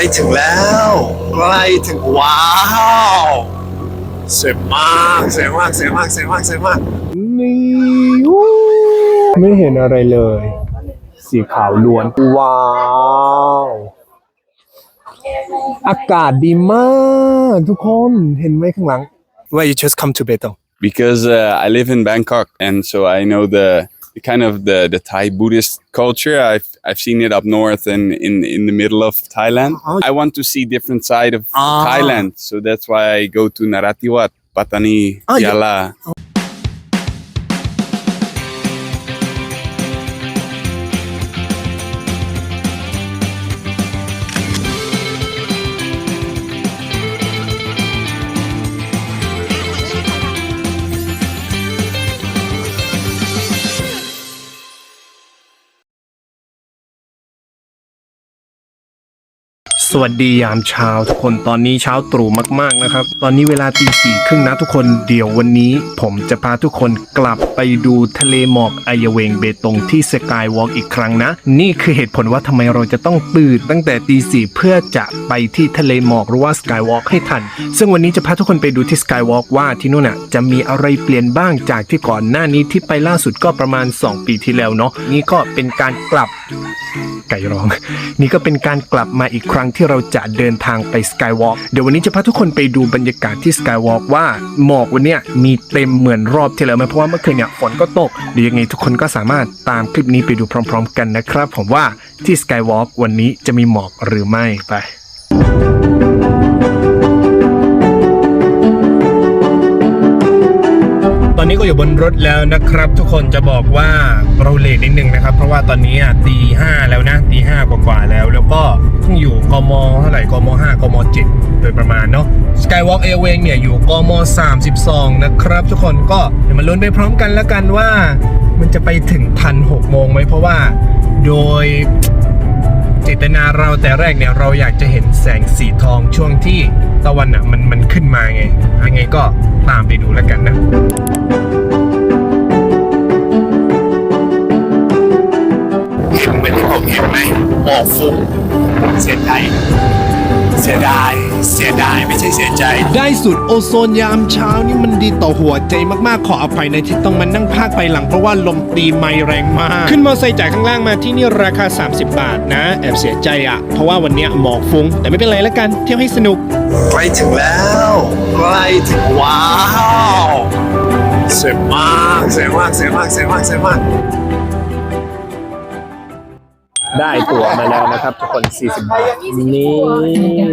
ล้ถึงแล้ว ใกล้ถึงว้าวสวยมากสวยมากสวยมากสวยมากสวยมากนี่วู้ไม่เห็นอะไรเลย สีขาวล้วน ว้าว อากาศดีมากทุกคนเห็นไหมข้างหลัง Why you just come to Betong because uh, I live in Bangkok, and so I know the, the kind of the, the Thai Buddhist culture. I've I've seen it up north and in in the middle of Thailand. Oh. I want to see different side of Ah. Thailand, so that's why I go to Narathiwat, Patani, Ah, you- Yala. สวัสดียามเช้าทุกคนตอนนี้เช้าตรู่มากๆนะครับ ตอนนี้เวลาตีสี่ครึ่งนะทุกคนเดี๋ยววันนี้ ผมจะพาทุกคนกลับไปดูทะเลหมอกอายเวงเบตงที่สกายวอล์กอีกครั้งนะ นี่คือเหตุผลว่าทำไมเราจะต้องตื่นตั้งแต่ตีสี่เพื่อจะไปที่ทะเลหมอกหรือว่าสกายวอล์กให้ทัน ซึ่งวันนี้จะพาทุกคนไปดูที่สกายวอล์กว่าที่นู่นน่ะจะมีอะไรเปลี่ยนบ้างจากที่ก่อนหน้านี้ที่ไปล่าสุดก็ประมาณ 2 ปีที่แล้วเนาะนี่ก็เป็นการกลับไก่ร้อง นี่ก็เป็นการกลับมาอีกครั้งที่ที่เราจะเดินทางไปสกายวอล์กเดี๋ยววันนี้จะพาทุกคนไปดูบรรยากาศที่สกายวอล์กว่าหมอกวันนี้มีเต็มเหมือนรอบที่แล้วไหมเพราะว่าเมื่อคืนเนี่ยฝนก็ตกเดี๋ยวยังไงทุกคนก็สามารถตามคลิปนี้ไปดูพร้อม ๆ กันนะครับ ผมว่าที่สกายวอล์กวันนี้จะมีหมอกหรือไม่ไป อนนี้ก็อยู่บนรถแล้วนะครับ ทุกคนจะบอกว่าเราเลทนิดนึงนะครับ เพราะว่าตอนนี้ตีห้าแล้วนะตีห้ากว่าแล้ว แล้วก็เพิ่งอยู่กมเท่าไหร่กมห้ากมเจ็ดโดยประมาณเนาะ Skywalk Airway เนี่ยอยู่กม32นะครับทุกคนก็เดี๋ยวมาลุ้นไปพร้อมกันแล้วกันว่า มันจะไปถึงพันหกโมงไหมเพราะว่า โดย เจตนาเราแต่แรกเนี่ยเราอยากจะเห็นแสงสีทองช่วงที่ตะวันอะมันมันขึ้นมาไงยังไงก็ตามไปดูแล้วกันนะเหมือนที่ผมเห็นไหมหมอกฟุ้งเสียใจเสียดาย เสียดายไม่ใช่เสียใจ ได้สุดโอโซนยามเช้านี่มันดีต่อหัวใจมากๆ ขออภัยในที่ต้องมานั่งพากไปหลังเพราะว่าลมตีไม่แรงมาก ขึ้นมอไซค์จากข้างล่างมาที่นี่ราคา 30 บาทนะ แอบเสียใจอะเพราะว่าวันเนี้ยหมอกฟุ้ง แต่ไม่เป็นไรแล้วกัน เที่ยวให้สนุก ใกล้ถึงแล้วใกล้ถึงว้าวสวยมากสวยมากสวยมากสวยมากสวยมาก ได้ตั๋วมาแล้วนะครับ ทุกคน40บาทนี่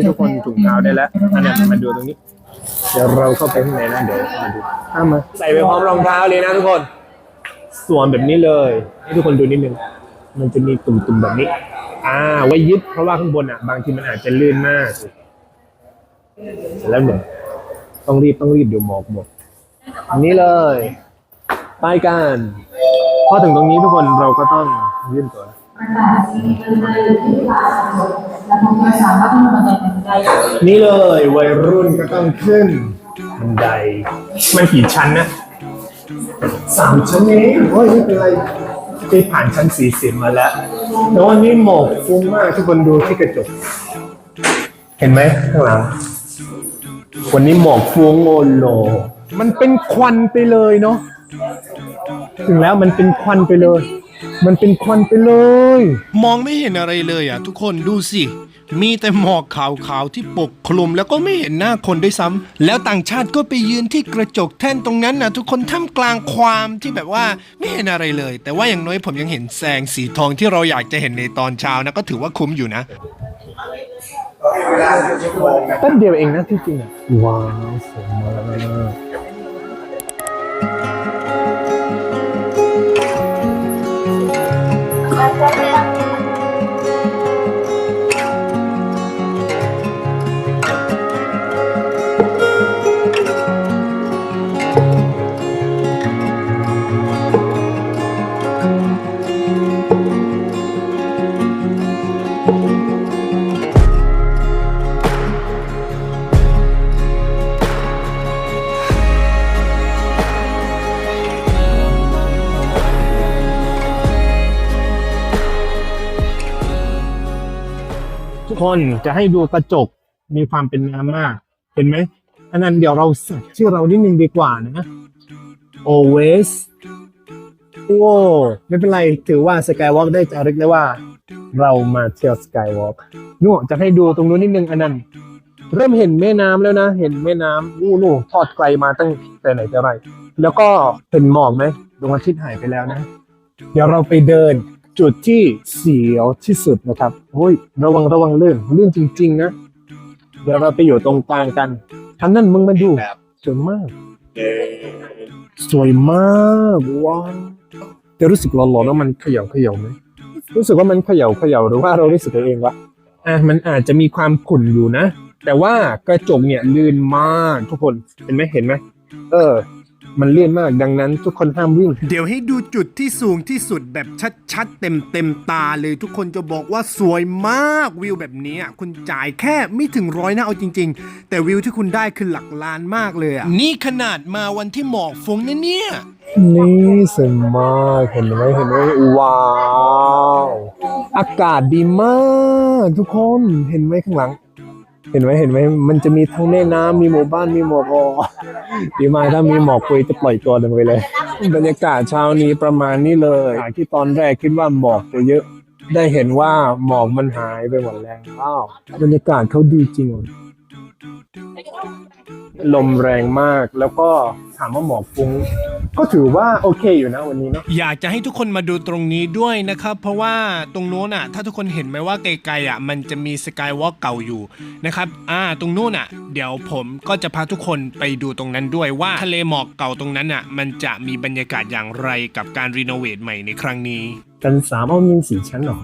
ทุกคนถุงเท้าได้แล้วอันนี้มาดูตรงนี้ เดี๋ยวเราเข้าไปข้างในนะเดี๋ยวมาดูข้ามาใส่ไปพร้อมรองเท้าเลยนะทุกคนสวมแบบนี้เลยให้ทุกคนดูนิดนึงมันจะมีตุ่มๆแบบนี้ อ่า ไว้ยึดเพราะว่าข้างบนอะ บางทีมันอาจจะลื่นมาก แล้วหนึ่งต้องรีบต้องรีบเดี๋ยวหมอกหมดนี่เลย ไปกัน พอถึงตรงนี้ทุกคนเราก็ต้องยื่นตัว นี่เลยวัยรุ่นก็ต้องขึ้นบันไดมันกี่ชั้นนะสามชั้นเองโอ้ยไม่เป็นไรเคยผ่านชั้นสี่สิบมาแล้วแต่วันนี้หมอกฟุ้งมากทุกคนดูที่กระจก เห็นไหมข้างหลังวันนี้หมอกฟุ้งโอโล มันเป็นควันไปเลยเนาะถึงแล้วมันเป็นควันไปเลย มันเป็นควันไปเลย มองไม่เห็นอะไรเลยอะ ทุกคนดูสิ มีแต่หมอกขาวๆที่ปกคลุมแล้วก็ไม่เห็นหน้าคนด้วยซ้ำแล้วต่างชาติก็ไปยืนที่กระจกแท่นตรงนั้นนะทุกคนท่ามกลางความที่แบบว่าไม่เห็นอะไรเลย แต่ว่าอย่างน้อยผมยังเห็นแสงสีทองที่เราอยากจะเห็นในตอนเช้านะก็ถือว่าคุ้มอยู่นะ แป๊บเดียวเองนะที่จริงอะว้าวสวยมาก คนจะให้ดูกระจกมีความเป็นน้ำมาก เห็นไหมอันนั้นเดี๋ยวเราสักชื่อเรานิดนึงดีกว่านะ always โอ้ไม่เป็นไร ถือว่า Skywalk ได้จารึกได้ว่า เรามาเที่ยว Skywalk นู่นจะให้ดูตรงนู้นนิดนึงอันนั้น เริ่มเห็นแม่น้ำแล้วนะ เห็นแม่น้ำนู่นู่ทอดไกลมาตั้งแต่ไหนแต่ไร แล้วก็เห็นหมอกไหมดวงอาทิตย์หายไปแล้วนะ เดี๋ยวเราไปเดิน จุดที่เสียวที่สุดนะครับโอ้ยระวังระวังลื่นลื่นจริง ๆ นะ เดี๋ยวเราไปอยู่ตรงกลางกันทันนั่นมึงมาดูสวยมาก สวยมากว้าวจะรู้สึกร้อนๆว่ามันเขย่าเขย่าไหมรู้สึกว่ามันเขย่าเขย่าหรือว่าเรารู้สึกเองวะอะมันอาจจะมีความขุ่นอยู่นะ แต่ว่ากระจกเนี่ยลื่นมากทุกคนเห็นไหมเห็นไหมเออ มันลื่นมากดังนั้นทุกคนห้ามวิ่ง เดี๋ยวให้ดูจุดที่สูงที่สุดแบบชัดๆ เต็มเต็มๆตาเลยทุกคนจะบอกว่าสวยมากวิวแบบนี้อะคุณจ่ายแค่ไม่ถึงร้อยนะเอาจริง ๆ แต่วิวที่คุณได้คือหลักล้านมากเลยอะนี่ขนาดมาวันที่หมอกฟุ้งนะเนี่ยนี่สวยมากเห็นไหมเห็นไหมว้าว อากาศดีมาก ทุกคนเห็นไหมข้างหลัง เห็นไหมเห็นไหมมันจะมีทั้งแม่น้ำมีหมู่บ้านมีหมอกอ๋อดีมากถ้ามีหมอกคุยจะปล่อยตัวลงไปเลย บรรยากาศเช้านี้ประมาณนี้เลยจากที่ตอนแรกคิดว่าหมอกจะเยอะ ได้เห็นว่าหมอกมันหายไปหมดแล้วว้าวบรรยากาศเขาดีจริง ลมแรงมากแล้วก็ถามว่าหมอกฟุ้ง ก็ถือว่าโอเคอยู่นะวันนี้เนาะอยากจะให้ทุกคนมาดูตรงนี้ด้วยนะครับ เพราะว่าตรงโน้นอะ ถ้าทุกคนเห็นไหมว่าไกลๆอะ มันจะมีสกายวอล์กเก่าอยู่นะครับอ่าตรงนู้นอะ เดี๋ยวผมก็จะพาทุกคนไปดูตรงนั้นด้วยว่าทะเลหมอกเก่าตรงนั้นอะ มันจะมีบรรยากาศอย่างไรกับการรีโนเวทใหม่ในครั้งนี้ กันสามเอามีสี่ชั้นเหรอ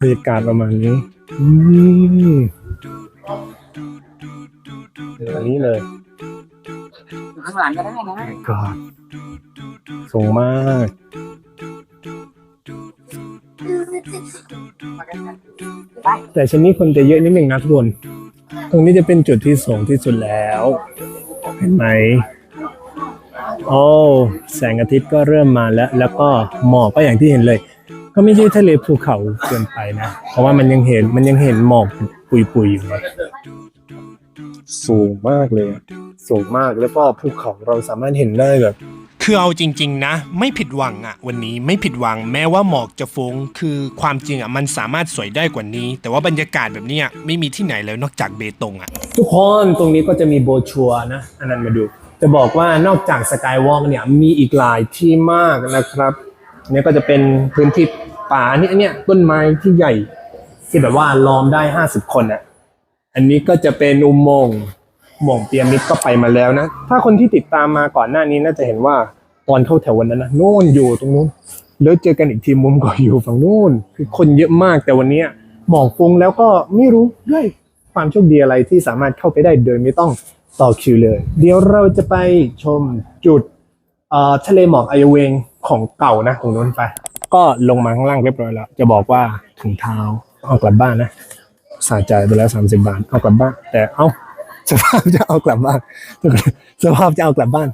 บรรยากาศประมาณนี้อืมแบบนี้เลยข้างหลังก็ได้นะกอดสูงมากแต่ชั้นนี้คนจะเยอะนิดหนึ่งนะทุกคน ตรงนี้จะเป็นจุดที่สูงที่สุดแล้ว เห็นไหม โอ้ แสงอาทิตย์ก็เริ่มมาแล้ว แล้วก็หมอกก็อย่างที่เห็นเลย ก็ไม่ใช่ทะเลภูเขาเกินไปนะ เพราะว่ามันยังเห็นมันยังเห็นหมอกปุยๆอยู่เลยสูงมากเลยอะสูงมากแล้วก็ภูเขาเราสามารถเห็นได้แบบ คือเอาจริง ๆ นะ ไม่ผิดหวังอะวันนี้ไม่ผิดหวังแม้ว่าหมอกจะฟง้งคือความจริงอะมันสามารถสวยได้กว่านี้ แต่ว่าบรรยากาศแบบเนี้ยไม่มีที่ไหนแล้วนอกจากเบตงอะทุกคนตรงนี้ก็จะมีโบรชัวร์นะอันนั้นมาดู จะบอกว่านอกจากสกายวอล์กเนี่ยมีอีกหลายที่มากนะครับ เนี่ยก็จะเป็นพื้นที่ป่าอันนี้อันเนี้ยต้นไม้ที่ใหญ่ที่แบบว่าล้อมได้50คนอะ อันนี้ก็จะเป็นอุโมงค์อุโมงเปียมิดก็ไปมาแล้วนะ ถ้าคนที่ติดตามมาก่อนหน้านี้น่าจะเห็นว่าตอนเข้าแถววันนั้นนะโน่นอยู่ตรงนู้น แล้วเจอกันอีกทีมุมก็อยู่ฝั่งนู้นคือคนเยอะมากแต่วันนี้หมอกฟุ้งแล้วก็ไม่รู้ด้วยความโชคดีอะไรที่สามารถเข้าไปได้โดยไม่ต้องต่อคิวเลย เดี๋ยวเราจะไปชมจุดอ่อทะเลหมอกไอเวง ของเก่านะตรงนู้นไป ก็ลงมาข้างล่างเรียบร้อยแล้ว จะบอกว่าถุงเท้าเอากลับบ้านนะสาจ่ายไปแล้วสามสิบาทเอากลับบ้าน แต่เอ้าสภาพจะเอากลับบ้านสภาพจะเอากลับบ้าน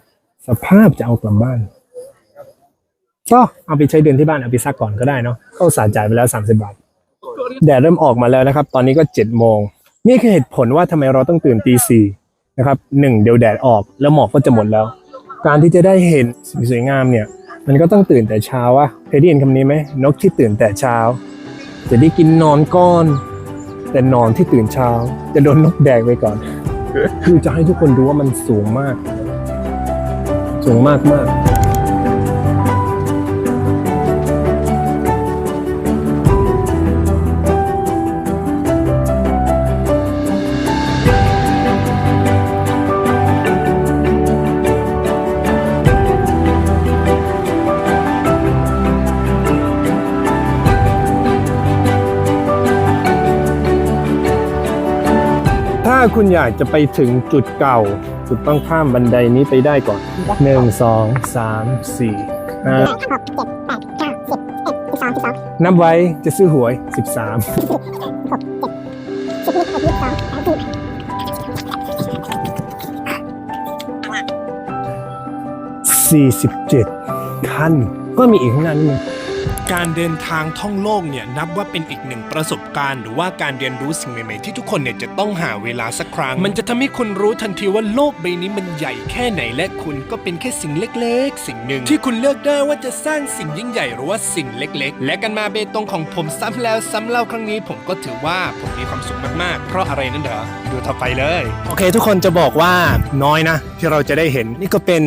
สภาพจะเอากลับบ้านก็เอาไปใช้เดือนที่บ้านเอาไปซักก่อนก็ได้เนาะก็สาจ่ายไปแล้วสามสิบาทแดดเริ่มออกมาแล้วนะครับ ตอนนี้ก็เจ็ดโมงนี่คือเหตุผลว่าทำไมเราต้องตื่นตีสี่นะครับหนึ่งเดี๋ยวแดดออกแล้วหมอกก็จะหมดแล้ว การที่จะได้เห็นสิ่งสวยงามเนี่ย มันก็ต้องตื่นแต่เช้าวะเคยได้ยินคำนี้ไหมนกที่ตื่นแต่เช้า จะได้กินนอนก้อน แต่นอนที่ตื่นเช้า จะโดนนกแดกไปก่อน คือจะให้ทุกคนดูว่ามันสูงมาก สูงมากมาก คุณอยากจะไปถึงจุดเก่า จุดต้องข้ามบันไดนี้ไปได้ก่อนหนึ่งสองสามสี่ห้านับไว้จะซื้อหวยสิบสามสี่สิบเจ็ดขั้นก็มีอีกข้างหน้านิดนึง การเดินทางท่องโลกเนี่ยนับว่าเป็นอีกหนึ่งประสบการณ์ หรือว่าการเรียนรู้สิ่งใหม่ๆที่ทุกคนเนี่ยจะต้องหาเวลาสักครั้ง มันจะทำให้คุณรู้ทันทีว่าโลกใบนี้มันใหญ่แค่ไหนและคุณก็เป็นแค่สิ่งเล็กๆ สิ่งหนึ่ง ที่คุณเลือกได้ว่าจะสร้างสิ่งยิ่งใหญ่หรือว่าสิ่งเล็ก ๆ และกันมาเบตงของผมซ้ำแล้วซ้ำเล่าครั้งนี้ ผมก็ถือว่าผมมีความสุขมากๆ เพราะอะไรนั่นเด้อดูต่อไปเลย โอเค ทุกคนจะบอกว่าน้อยนะ ที่เราจะได้เห็นนี่ก็เป็น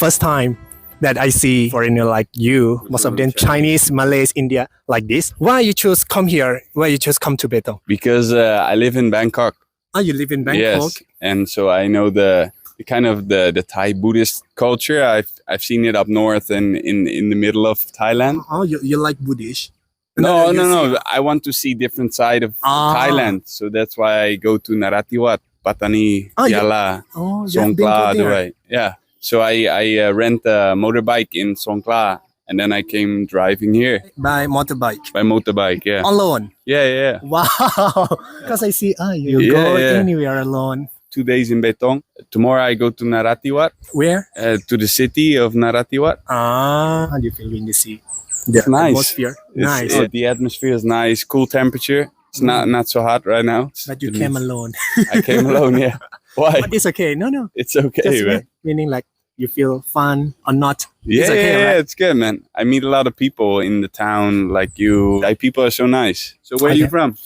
first time that I see foreigner like you, most of them Chinese, Malays, India, like this. Why you choose come here? Why you choose come to Betong? because uh, I live in Bangkok. Oh, you live in Bangkok. Yes, and so I know the, the kind of the, the Thai Buddhist culture. I've I've seen it up north and in in the middle of Thailand. Oh, you, you like Buddhist? No, you no, no. I want to see different side of Ah. Thailand, so that's why I go to Naratiwat, Patani, Oh, you- Yala, Oh, been Songkla, to Yeah. So I I uh, rent a motorbike in Songkla, and then I came driving here By motorbike. by motorbike. Yeah. Alone. Yeah, yeah. Wow. Because I see, ah, you Yeah, go yeah. anywhere alone. Two days in Betong. Tomorrow I go to Naratiwat, Where? uh, to the city of Naratiwat. Ah, how do you feel when you see the nice. atmosphere? It's- Nice. uh, the atmosphere is nice, cool temperature. It's not not so hot right now. But you It came means- alone. I came alone. Yeah. Why? But it's okay. No, no. It's okay, Just man. me- meaning like you feel fun or not. Yeah, it's okay, yeah, right? yeah, it's good, man. I meet a lot of people in the town like you. Thai people are so nice. So where are you from?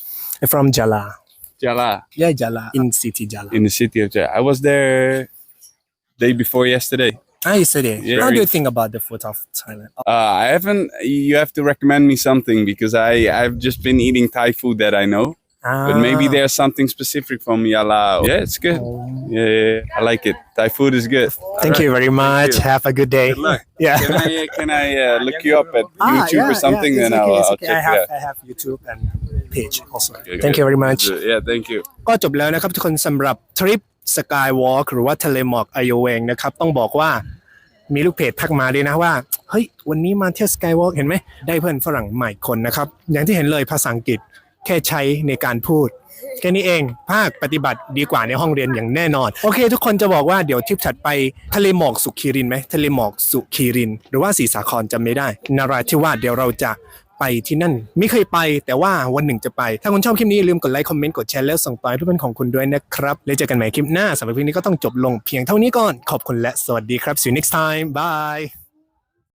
I'm from Jala. Jala, Yeah, Jala. In city Jala. in the city of Jala. I was there day before yesterday. Ah, you said. Yeah. How do you think about the food of Thailand? Uh, I haven't. You have to recommend me something because I I've just been eating Thai food that I know. But maybe Ah. there's something specific from Yala. Yeah, it's good. Yeah, yeah, yeah. I like it. Thai food is good. Thank you very much. you. Have a good day. Good luck. Yeah. Can I can I uh, look you up at Ah, YouTube yeah, or something? yeah, then it's I'll, okay, it's I'll okay. check I have it out. I have YouTube and page also. Okay, Thank good. you very much. Yeah, thank you. ก็จบแล้วนะครับทุกคนสำหรับทริปสกายวอล์กหรือว่าทะเลหมอกไอโอเวงนะครับต้องบอกว่ามีลูกเพจทักมาด้วยนะว่า เฮ้ย วันนี้มาเที่ยวสกายวอล์กเห็นไหมได้เพื่อนฝรั่งใหม่คนนะครับ อย่างที่เห็นเลยภาษาอังกฤษ แค่ใช้ในการพูด แค่นี้เองภาคปฏิบัติดีกว่าในห้องเรียนอย่างแน่นอน โอเค ทุกคนจะบอกว่าเดี๋ยวทริปถัดไปทะเลหมอกสุขีรินไหมทะเลหมอกสุขีริน หรือว่าสีสาครจำไม่ได้ นาราธิวาสเดี๋ยวเราจะไปที่นั่นไม่เคยไปแต่ว่าวันหนึ่งจะไป ถ้าคุณชอบคลิปนี้อย่าลืมกดไลค์คอมเมนต์กดแชร์แล้วส่งต่อให้เพื่อนๆของคุณด้วยนะครับ แล้วเจอกันใหม่คลิปหน้าสำหรับคลิปนี้ก็ต้องจบลงเพียงเท่านี้ก่อนขอบคุณและสวัสดีครับ see you next time bye